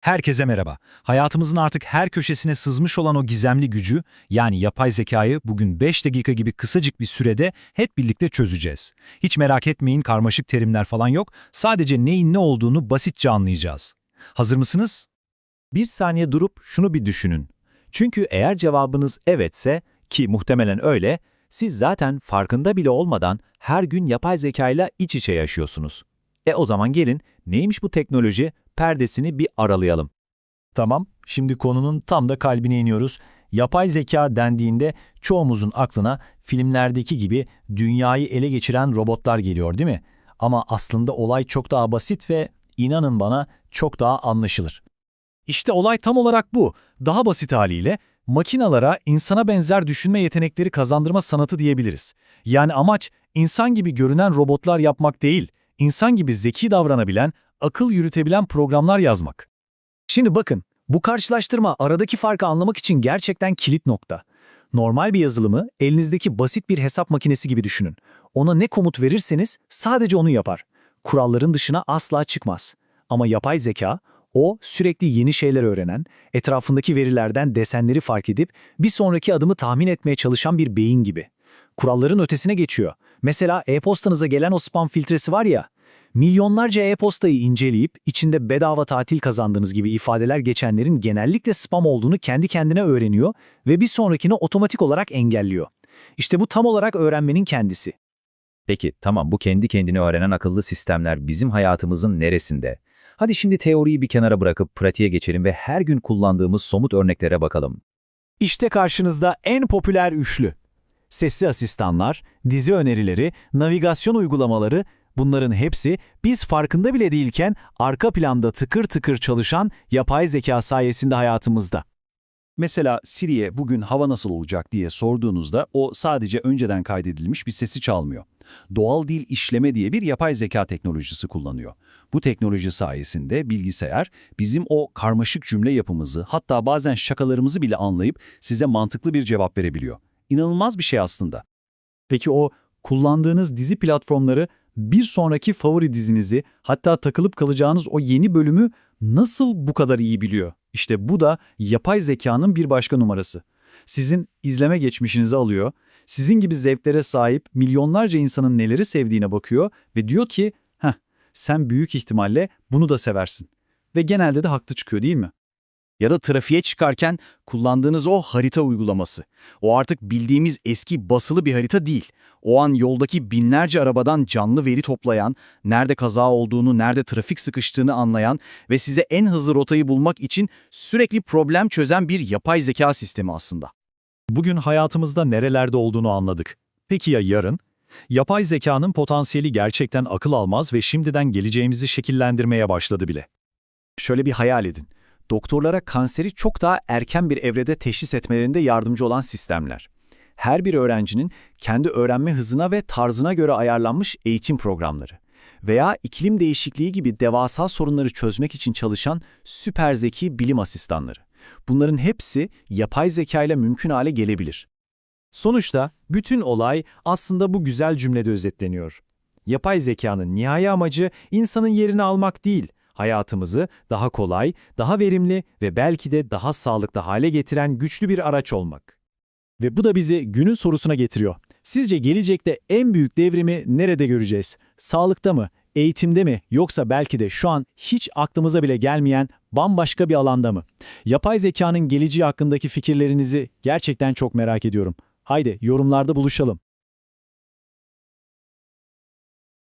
Herkese merhaba. Hayatımızın artık her köşesine sızmış olan o gizemli gücü, yani yapay zekayı bugün 5 dakika gibi kısacık bir sürede hep birlikte çözeceğiz. Hiç merak etmeyin karmaşık terimler falan yok, sadece neyin ne olduğunu basitçe anlayacağız. Hazır mısınız? Bir saniye durup şunu bir düşünün. Çünkü eğer cevabınız evetse, ki muhtemelen öyle, siz zaten farkında bile olmadan her gün yapay zekayla iç içe yaşıyorsunuz. E o zaman gelin, neymiş bu teknoloji, perdesini bir aralayalım. Tamam, şimdi konunun tam da kalbine iniyoruz. Yapay zeka dendiğinde çoğumuzun aklına filmlerdeki gibi dünyayı ele geçiren robotlar geliyor değil mi? Ama aslında olay çok daha basit ve inanın bana çok daha anlaşılır. İşte olay tam olarak bu. Daha basit haliyle makinalara insana benzer düşünme yetenekleri kazandırma sanatı diyebiliriz. Yani amaç insan gibi görünen robotlar yapmak değil, insan gibi zeki davranabilen, akıl yürütebilen programlar yazmak. Şimdi bakın, bu karşılaştırma aradaki farkı anlamak için gerçekten kilit nokta. Normal bir yazılımı elinizdeki basit bir hesap makinesi gibi düşünün. Ona ne komut verirseniz sadece onu yapar. Kuralların dışına asla çıkmaz. Ama yapay zeka, o sürekli yeni şeyler öğrenen, etrafındaki verilerden desenleri fark edip bir sonraki adımı tahmin etmeye çalışan bir beyin gibi. Kuralların ötesine geçiyor. Mesela e-postanıza gelen o spam filtresi var ya, Milyonlarca e-postayı inceleyip içinde bedava tatil kazandığınız gibi ifadeler geçenlerin genellikle spam olduğunu kendi kendine öğreniyor ve bir sonrakini otomatik olarak engelliyor. İşte bu tam olarak öğrenmenin kendisi. Peki tamam bu kendi kendini öğrenen akıllı sistemler bizim hayatımızın neresinde? Hadi şimdi teoriyi bir kenara bırakıp pratiğe geçelim ve her gün kullandığımız somut örneklere bakalım. İşte karşınızda en popüler üçlü. Sesli asistanlar, dizi önerileri, navigasyon uygulamaları, bunların hepsi biz farkında bile değilken arka planda tıkır tıkır çalışan yapay zeka sayesinde hayatımızda. Mesela Siri'ye bugün hava nasıl olacak diye sorduğunuzda o sadece önceden kaydedilmiş bir sesi çalmıyor. Doğal dil işleme diye bir yapay zeka teknolojisi kullanıyor. Bu teknoloji sayesinde bilgisayar bizim o karmaşık cümle yapımızı hatta bazen şakalarımızı bile anlayıp size mantıklı bir cevap verebiliyor. İnanılmaz bir şey aslında. Peki o kullandığınız dizi platformları bir sonraki favori dizinizi hatta takılıp kalacağınız o yeni bölümü nasıl bu kadar iyi biliyor? İşte bu da yapay zekanın bir başka numarası. Sizin izleme geçmişinizi alıyor, sizin gibi zevklere sahip milyonlarca insanın neleri sevdiğine bakıyor ve diyor ki, heh sen büyük ihtimalle bunu da seversin. Ve genelde de haklı çıkıyor değil mi? Ya da trafiğe çıkarken kullandığınız o harita uygulaması. O artık bildiğimiz eski basılı bir harita değil. O an yoldaki binlerce arabadan canlı veri toplayan, nerede kaza olduğunu, nerede trafik sıkıştığını anlayan ve size en hızlı rotayı bulmak için sürekli problem çözen bir yapay zeka sistemi aslında. Bugün hayatımızda nerelerde olduğunu anladık. Peki ya yarın? Yapay zekanın potansiyeli gerçekten akıl almaz ve şimdiden geleceğimizi şekillendirmeye başladı bile. Şöyle bir hayal edin. Doktorlara kanseri çok daha erken bir evrede teşhis etmelerinde yardımcı olan sistemler. Her bir öğrencinin kendi öğrenme hızına ve tarzına göre ayarlanmış eğitim programları. Veya iklim değişikliği gibi devasa sorunları çözmek için çalışan süper zeki bilim asistanları. Bunların hepsi yapay zeka ile mümkün hale gelebilir. Sonuçta bütün olay aslında bu güzel cümlede özetleniyor. Yapay zekanın nihai amacı insanın yerini almak değil, hayatımızı daha kolay, daha verimli ve belki de daha sağlıklı hale getiren güçlü bir araç olmak. Ve bu da bizi günün sorusuna getiriyor. Sizce gelecekte en büyük devrimi nerede göreceğiz? Sağlıkta mı, eğitimde mi yoksa belki de şu an hiç aklımıza bile gelmeyen bambaşka bir alanda mı? Yapay zekanın geleceği hakkındaki fikirlerinizi gerçekten çok merak ediyorum. Haydi yorumlarda buluşalım.